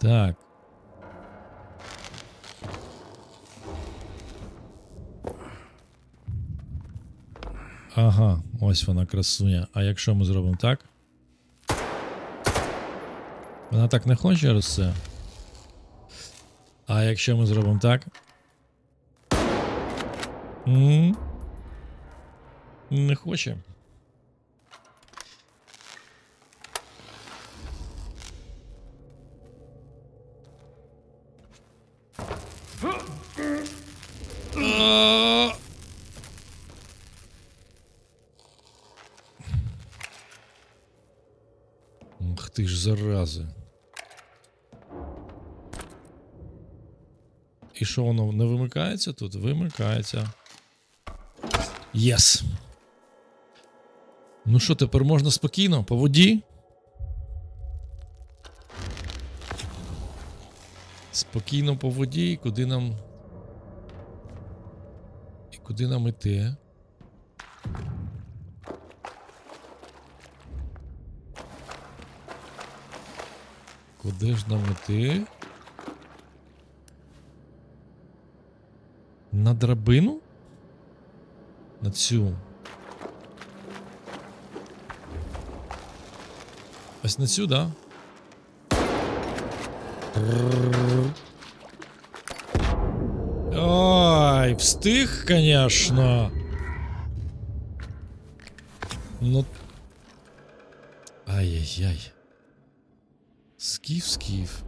Так. Ага, ось вона красуня. А якщо ми зробимо так? Вона так не хоче через це. А якщо ми зробимо так? м Не хоче. Ух ти ж зарази. І що воно не вимикається тут? Вимикається. Єс. Ну що, тепер можна спокійно по воді? Спокійно по воді, і куди нам. І куди нам іти? Куди ж нам іти? На драбину? На цю. Ось на цю, да? Ай, встиг, конечно. Ну. Ай-яй-яй. Скиф, скиф.